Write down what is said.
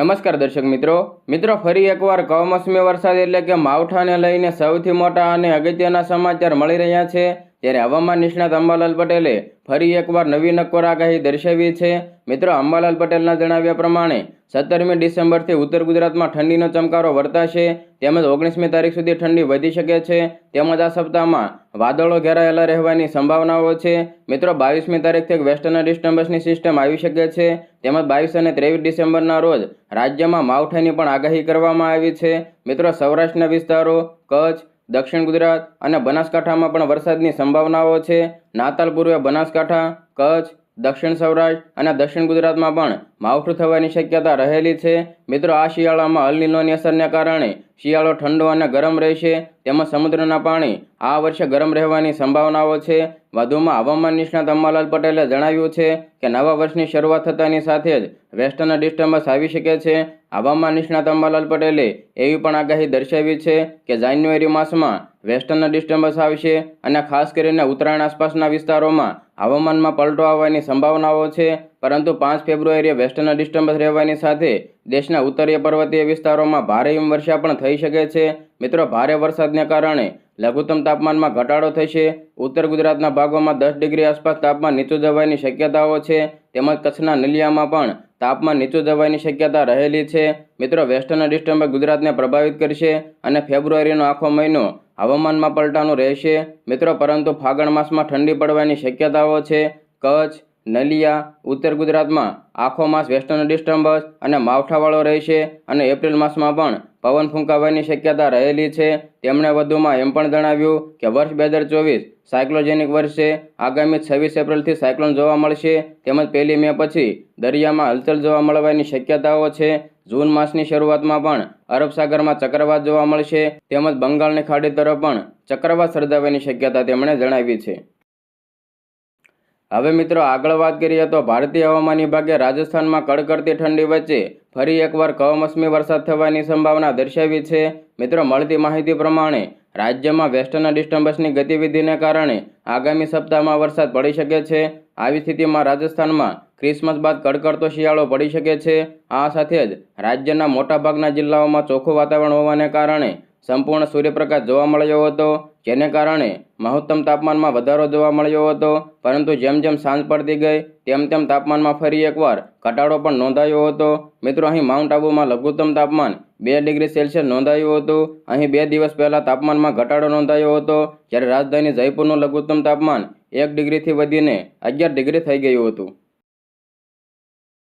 નમસ્કાર દર્શક મિત્રો. મિત્રો, ફરી એકવાર કમોસમી વરસાદ એટલે કે માવઠાને લઈને સૌથી મોટા અને અગત્યના સમાચાર મળી રહ્યા છે. ત્યારે હવામાન નિષ્ણાત અંબાલાલ પટેલે ફરી એકવાર નવી નક્કોર આગાહી દર્શાવી છે. મિત્રો, અંબાલાલ પટેલના જણાવ્યા પ્રમાણે સત્તરમી ડિસેમ્બરથી ઉત્તર ગુજરાતમાં ઠંડીનો ચમકારો વર્તાશે. તેમજ ઓગણીસમી તારીખ સુધી ઠંડી વધી શકે છે. તેમજ આ સપ્તાહમાં વાદળો ઘેરાયેલા રહેવાની સંભાવનાઓ છે. મિત્રો, બાવીસમી તારીખથી વેસ્ટર્ન ડિસ્ટર્બન્સની સિસ્ટમ આવી શકે છે. તેમજ બાવીસ અને ત્રેવીસ ડિસેમ્બરના રોજ રાજ્યમાં માવઠાની પણ આગાહી કરવામાં આવી છે. મિત્રો, સૌરાષ્ટ્રના વિસ્તારો, કચ્છ દક્ષિણ ગુજરાત અને બનાસકાંઠામાં પણ વરસાદની સંભાવનાઓ છે. નાતાલ પૂર્વે બનાસકાંઠા કચ્છ દક્ષિણ સૌરાષ્ટ્ર અને દક્ષિણ ગુજરાતમાં પણ માવઠું થવાની શક્યતા રહેલી છે. મિત્રો, આ શિયાળામાં અલનીનોની અસરને કારણે શિયાળો ઠંડો અને ગરમ રહેશે. તેમજ સમુદ્રના પાણી આ વર્ષે ગરમ રહેવાની સંભાવનાઓ છે. વધુમાં હવામાન નિષ્ણાત અંબાલાલ પટેલે જણાવ્યું છે કે નવા વર્ષની શરૂઆત થતાની સાથે જ વેસ્ટર્ન ડિસ્ટર્બન્સ આવી શકે છે. હવામાન નિષ્ણાત અંબાલાલ પટેલે એવી પણ આગાહી દર્શાવી છે કે જાન્યુઆરી માસમાં વેસ્ટર્ન ડિસ્ટર્બન્સ આવશે અને ખાસ કરીને ઉત્તરાયણ આસપાસના વિસ્તારોમાં હવામાનમાં પલટો આવવાની સંભાવનાઓ છે. પરંતુ પાંચ ફેબ્રુઆરીએ વેસ્ટર્ન ડિસ્ટર્બન્સ રહેવાની સાથે દેશના ઉત્તરીય પર્વતીય વિસ્તારોમાં ભારે હિમવર્ષા પણ થઈ શકે છે. મિત્રો, ભારે વરસાદને કારણે લઘુત્તમ તાપમાનમાં ઘટાડો થશે. ઉત્તર ગુજરાતના ભાગોમાં દસ ડિગ્રી આસપાસ તાપમાન નીચું જવાની શક્યતાઓ છે. તેમજ કચ્છના નલિયામાં પણ તાપમાન નીચું જવાની શક્યતા રહેલી છે. મિત્રો, વેસ્ટર્ન ડિસ્ટર્બ ગુજરાતને પ્રભાવિત કરશે અને ફેબ્રુઆરીનો આખો મહિનો હવામાનમાં પલટાનું રહેશે. મિત્રો, પરંતુ ફાગણ માસમાં ઠંડી પડવાની શક્યતાઓ છે. કચ્છ, નલિયા, ઉત્તર ગુજરાતમાં આખો માસ વેસ્ટર્ન ડિસ્ટર્બન્સ અને માવઠાવાળો રહેશે અને એપ્રિલ માસમાં પણ પવન ફૂંકાવાની શક્યતા રહેલી છે. તેમણે વધુમાં એમ પણ જણાવ્યું કે વર્ષ બે હજાર ચોવીસ સાયક્લોજેનિક વર્ષ આગામી છવ્વીસ એપ્રિલથી સાયક્લોન જોવા મળશે. તેમજ પહેલી મે પછી દરિયામાં હલચલ જોવા મળવાની શક્યતાઓ છે. જૂન માસની શરૂઆતમાં પણ અરબ સાગરમાં ચક્રવાત જોવા મળશે. તેમજ બંગાળની ખાડી તરફ પણ ચક્રવાત સર્જાવાની શક્યતા તેમણે જણાવી છે. હવે મિત્રો આગળ વાત કરીએ તો ભારતીય હવામાન વિભાગે રાજસ્થાનમાં કડકડતી ઠંડી વચ્ચે ફરી એકવાર કમોસમી વરસાદ થવાની સંભાવના દર્શાવી છે. મિત્રો, મળતી માહિતી પ્રમાણે રાજ્યમાં વેસ્ટર્ન ડિસ્ટર્બન્સની ગતિવિધિને કારણે આગામી સપ્તાહમાં વરસાદ પડી શકે છે. આવી સ્થિતિમાં રાજસ્થાનમાં ક્રિસમસ બાદ કડકડતો શિયાળો પડી શકે છે. આ સાથે જ રાજ્યના મોટાભાગના જિલ્લાઓમાં ચોખ્ખું વાતાવરણ હોવાને કારણે સંપૂર્ણ સૂર્યપ્રકાશ જોવા મળ્યો હતો, જેને કારણે મહત્તમ તાપમાનમાં વધારો જોવા મળ્યો હતો. પરંતુ જેમ જેમ સાંજ પડતી ગઈ, તેમ તેમ તાપમાનમાં ફરી એકવાર ઘટાડો પણ નોંધાયો હતો. મિત્રો, અહીં માઉન્ટ આબુમાં લઘુત્તમ તાપમાન બે ડિગ્રી સેલ્સિયસ નોંધાયું હતું. અહીં બે દિવસ પહેલાં તાપમાનમાં ઘટાડો નોંધાયો હતો, જ્યારે રાજધાની જયપુરનું લઘુત્તમ તાપમાન એક ડિગ્રીથી વધીને અગિયાર ડિગ્રી થઈ ગયું હતું.